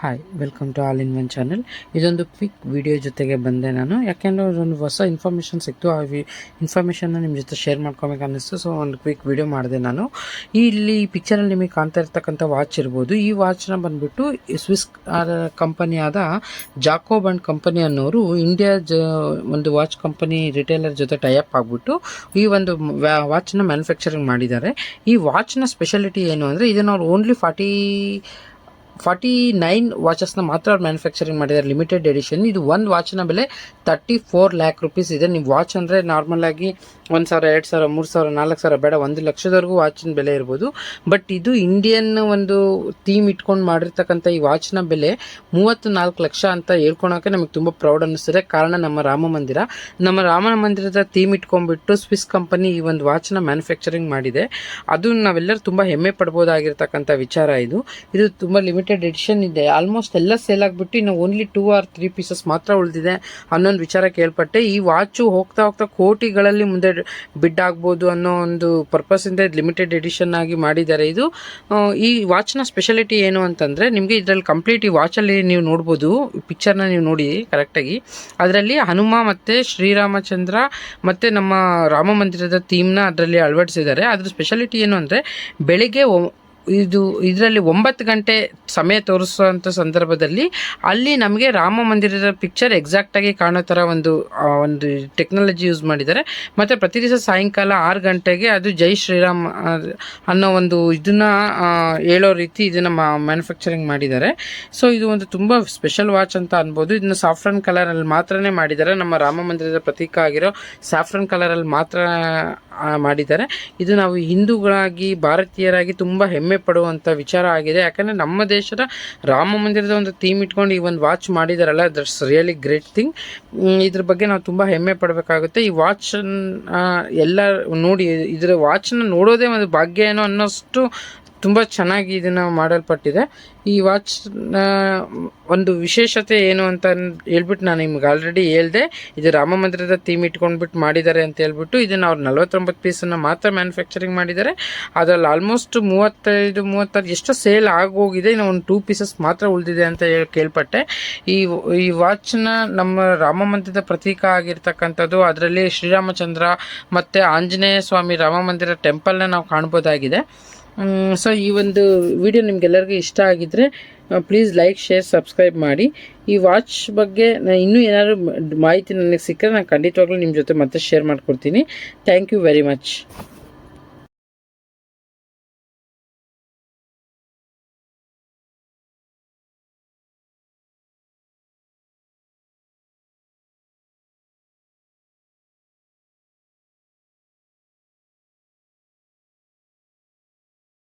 Hi welcome to all in one channel ಇದೊಂದು quick video ಜೊತೆಗೆ ಬಂದೆ ನಾನು. ಯಾಕೆಂದರೆ ಒಂದು ಹೊಸ ಇನ್ಫಾರ್ಮೇಷನ್ ಸಿಕ್ತು. ಆ ಇನ್ಫಾರ್ಮೇಷನ್ನ ನಿಮ್ಮ ಜೊತೆ ಶೇರ್ ಮಾಡ್ಕೊಬೇಕು ಅನ್ನಿಸ್ತು. ಸೊ ಒಂದು ಕ್ವಿಕ್ ವಿಡಿಯೋ ಮಾಡಿದೆ ನಾನು. ಇಲ್ಲಿ ಪಿಕ್ಚರಲ್ಲಿ ನಿಮಗೆ ಕಾಣ್ತಾ ಇರ್ತಕ್ಕಂಥ ವಾಚ್ ಇರ್ಬೋದು. ಈ ವಾಚ್ನ ಬಂದುಬಿಟ್ಟು ಸ್ವಿಸ್ ಕಂಪನಿಯಾದ ಜಾಕೋಬ್ ಅಂಡ್ ಕಂಪನಿ ಅನ್ನೋರು ಇಂಡಿಯಾ ಜ, ಒಂದು ವಾಚ್ ಕಂಪನಿ ರಿಟೇಲರ್ ಜೊತೆ ಟೈಅಪ್ ಆಗಿಬಿಟ್ಟು ಈ ಒಂದು ವಾಚ್ನ ಮ್ಯಾನುಫ್ಯಾಕ್ಚರಿಂಗ್ ಮಾಡಿದ್ದಾರೆ. ಈ ವಾಚ್ನ ಸ್ಪೆಷಾಲಿಟಿ ಏನು ಅಂದರೆ ಇದನ್ನು ಅವ್ರು ಓನ್ಲಿ ಫಾರ್ಟಿ ಫಾರ್ಟಿ ನೈನ್ ವಾಚಸ್ನ ಮಾತ್ರ ಅವ್ರು ಮ್ಯಾನುಫ್ಯಾಕ್ಚರಿಂಗ್ ಮಾಡಿದ್ದಾರೆ. ಲಿಮಿಟೆಡ್ ಎಡಿಷನ್ ಇದು ಒಂದು ವಾಚ್ನ ಬೆಲೆ ತರ್ಟಿ ಫೋರ್ ಲ್ಯಾಕ್ ರುಪೀಸ್ ಇದೆ. ನೀವು ವಾಚ್ ಅಂದರೆ ನಾರ್ಮಲ್ ಆಗಿ ಒಂದು ಸಾವಿರ, ಎರಡು ಸಾವಿರ, ಮೂರು ಸಾವಿರ, ನಾಲ್ಕು ಸಾವಿರ ಬೇಡ, ಒಂದು ಲಕ್ಷದವರೆಗೂ ವಾಚಿನ ಬೆಲೆ ಇರ್ಬೋದು. ಬಟ್ ಇದು ಇಂಡಿಯನ್ ಒಂದು ಥೀಮ್ ಇಟ್ಕೊಂಡು ಮಾಡಿರ್ತಕ್ಕಂಥ ಈ ವಾಚ್ನ ಬೆಲೆ ಮೂವತ್ತು ನಾಲ್ಕು ಲಕ್ಷ ಅಂತ ಹೇಳ್ಕೊಳಕ್ಕೆ ನಮಗೆ ತುಂಬ ಪ್ರೌಡ್ ಅನ್ನಿಸ್ತದೆ. ಕಾರಣ ನಮ್ಮ ರಾಮ ಮಂದಿರ. ನಮ್ಮ ರಾಮನ ಮಂದಿರದ ಥೀಮ್ ಇಟ್ಕೊಂಡ್ಬಿಟ್ಟು ಸ್ವಿಸ್ ಕಂಪನಿ ಈ ಒಂದು ವಾಚ್ನ ಮ್ಯಾನುಫ್ಯಾಕ್ಚರಿಂಗ್ ಮಾಡಿದೆ. ಅದು ನಾವೆಲ್ಲರೂ ತುಂಬ ಹೆಮ್ಮೆ ಪಡ್ಬೋದಾಗಿರ್ತಕ್ಕಂಥ ವಿಚಾರ ಇದು. ಇದು ತುಂಬ ಲಿಮಿಟೆಡ್ ಎಡಿಷನ್ ಇದೆ. ಆಲ್ಮೋಸ್ಟ್ ಎಲ್ಲ ಸೇಲ್ ಆಗಿಬಿಟ್ಟು ಇನ್ನು only two or three pieces ಮಾತ್ರ ಉಳಿದಿದೆ. ಅನ್ನೊಂದು ವಿಚಾರ ಕೇಳ್ಪಟ್ಟೆ. ಈ ವಾಚು ಹೋಗ್ತಾ ಹೋಗ್ತಾ ಕೋಟಿಗಳಲ್ಲಿ ಮುಂದೆ ಬಿಡ್ ಆಗ್ಬೋದು ಅನ್ನೋ ಒಂದು ಪರ್ಪಸಿಂದ ಲಿಮಿಟೆಡ್ ಎಡಿಷನ್ ಆಗಿ ಮಾಡಿದ್ದಾರೆ ಇದು. ಈ ವಾಚ್ನ ಸ್ಪೆಷಾಲಿಟಿ ಏನು ಅಂತಂದರೆ ನಿಮಗೆ ಇದರಲ್ಲಿ ಕಂಪ್ಲೀಟ್ ಈ ವಾಚಲ್ಲಿ ನೀವು ನೋಡ್ಬೋದು. ಪಿಕ್ಚರ್ನ ನೀವು ನೋಡಿ ಕರೆಕ್ಟಾಗಿ ಅದರಲ್ಲಿ ಹನುಮ ಮತ್ತು ಶ್ರೀರಾಮಚಂದ್ರ ಮತ್ತು ನಮ್ಮ ರಾಮ ಮಂದಿರದ ಥೀಮ್ನ ಅದರಲ್ಲಿ ಅಳವಡಿಸಿದ್ದಾರೆ. ಅದ್ರ ಸ್ಪೆಷಾಲಿಟಿ ಏನು ಅಂದರೆ ಬೆಳಿಗ್ಗೆ ಇದು ಇದರಲ್ಲಿ ಒಂಬತ್ತು ಗಂಟೆ ಸಮಯ ತೋರಿಸುವಂಥ ಸಂದರ್ಭದಲ್ಲಿ ಅಲ್ಲಿ ನಮಗೆ ರಾಮ ಮಂದಿರದ ಪಿಕ್ಚರ್ ಎಕ್ಸಾಕ್ಟಾಗಿ ಕಾಣೋ ಥರ ಒಂದು ಒಂದು ಟೆಕ್ನಾಲಜಿ ಯೂಸ್ ಮಾಡಿದ್ದಾರೆ. ಮತ್ತು ಪ್ರತಿ ದಿವಸ ಸಾಯಂಕಾಲ ಆರು ಗಂಟೆಗೆ ಅದು ಜೈ ಶ್ರೀರಾಮ್ ಅನ್ನೋ ಒಂದು ಇದನ್ನು ಹೇಳೋ ರೀತಿ ಇದನ್ನು ಮ್ಯಾನುಫ್ಯಾಕ್ಚರಿಂಗ್ ಮಾಡಿದ್ದಾರೆ. ಸೊ ಇದು ಒಂದು ತುಂಬ ಸ್ಪೆಷಲ್ ವಾಚ್ ಅಂತ ಅನ್ಬೋದು. ಇದನ್ನು ಸಾಫ್ರನ್ ಕಲರಲ್ಲಿ ಮಾತ್ರನೇ ಮಾಡಿದ್ದಾರೆ. ನಮ್ಮ ರಾಮ ಮಂದಿರದ ಪ್ರತೀಕ ಆಗಿರೋ ಸಾಫ್ರನ್ ಕಲರಲ್ಲಿ ಮಾತ್ರ ಮಾಡಿದ್ದಾರೆ. ಇದು ನಾವು ಹಿಂದೂಗಳಾಗಿ, ಭಾರತೀಯರಾಗಿ ತುಂಬ ಹೆಮ್ಮೆ ಪಡುವಂಥ ವಿಚಾರ ಆಗಿದೆ. ಯಾಕಂದರೆ ನಮ್ಮ ದೇಶದ ರಾಮ ಮಂದಿರದ ಒಂದು ಥೀಮ್ ಇಟ್ಕೊಂಡು ಈ ಒಂದು ವಾಚ್ ಮಾಡಿದಾರಲ್ಲ ದಟ್ಸ್ ರಿಯಲಿ ಗ್ರೇಟ್ ಥಿಂಗ್ ಇದ್ರ ಬಗ್ಗೆ ನಾವು ತುಂಬ ಹೆಮ್ಮೆ ಪಡಬೇಕಾಗುತ್ತೆ. ಈ ವಾಚ್ ಎಲ್ಲ ನೋಡಿ, ಇದರ ವಾಚ್ನ ನೋಡೋದೇ ಒಂದು ಭಾಗ್ಯ ಏನೋ ಅನ್ನೋಷ್ಟು ತುಂಬ ಚೆನ್ನಾಗಿ ಇದನ್ನು ಮಾಡಲ್ಪಟ್ಟಿದೆ. ಈ ವಾಚ್ನ ಒಂದು ವಿಶೇಷತೆ ಏನು ಅಂತ ಹೇಳ್ಬಿಟ್ಟು ನಾನು ನಿಮ್ಗೆ ಆಲ್ರೆಡಿ ಹೇಳ್ದೆ. ಇದು ರಾಮ ಮಂದಿರದ ಥೀಮ್ ಇಟ್ಕೊಂಡ್ಬಿಟ್ಟು ಮಾಡಿದ್ದಾರೆ ಅಂತ ಹೇಳ್ಬಿಟ್ಟು ಇದನ್ನು ಅವ್ರು ನಲ್ವತ್ತೊಂಬತ್ತು ಪೀಸನ್ನು ಮಾತ್ರ ಮ್ಯಾನುಫ್ಯಾಕ್ಚರಿಂಗ್ ಮಾಡಿದ್ದಾರೆ. ಅದರಲ್ಲಿ ಆಲ್ಮೋಸ್ಟ್ ಮೂವತ್ತೈದು, ಮೂವತ್ತಾರು ಎಷ್ಟು ಸೇಲ್ ಆಗೋಗಿದೆ. ಇನ್ನು ಒಂದು ಟೂ ಪೀಸಸ್ ಮಾತ್ರ ಉಳಿದಿದೆ ಅಂತ ಹೇಳಿ ಕೇಳ್ಪಟ್ಟೆ. ಈ ಈ ವಾಚ್ನ ನಮ್ಮ ರಾಮ ಮಂದಿರದ ಪ್ರತೀಕ ಆಗಿರ್ತಕ್ಕಂಥದ್ದು. ಅದರಲ್ಲಿ ಶ್ರೀರಾಮಚಂದ್ರ ಮತ್ತು ಆಂಜನೇಯ ಸ್ವಾಮಿ ರಾಮ ಮಂದಿರ ಟೆಂಪಲ್ನ ನಾವು ಕಾಣ್ಬೋದಾಗಿದೆ. ಸೊ ಈ ಒಂದು ವಿಡಿಯೋ ನಿಮ್ಗೆಲ್ಲರಿಗೂ ಇಷ್ಟ ಆಗಿದ್ದರೆ ಪ್ಲೀಸ್ ಲೈಕ್ ಶೇರ್ ಸಬ್ಸ್ಕ್ರೈಬ್ ಮಾಡಿ. ಈ ವಾಚ್ ಬಗ್ಗೆ ನಾನು ಇನ್ನೂ ಏನಾದರೂ ಮಾಹಿತಿ ನನಗೆ ಸಿಕ್ಕರೆ ನಾನು ಖಂಡಿತವಾಗ್ಲೂ ನಿಮ್ಮ ಜೊತೆ ಮತ್ತೆ ಶೇರ್ ಮಾಡ್ಕೊಡ್ತೀನಿ. Thank you very much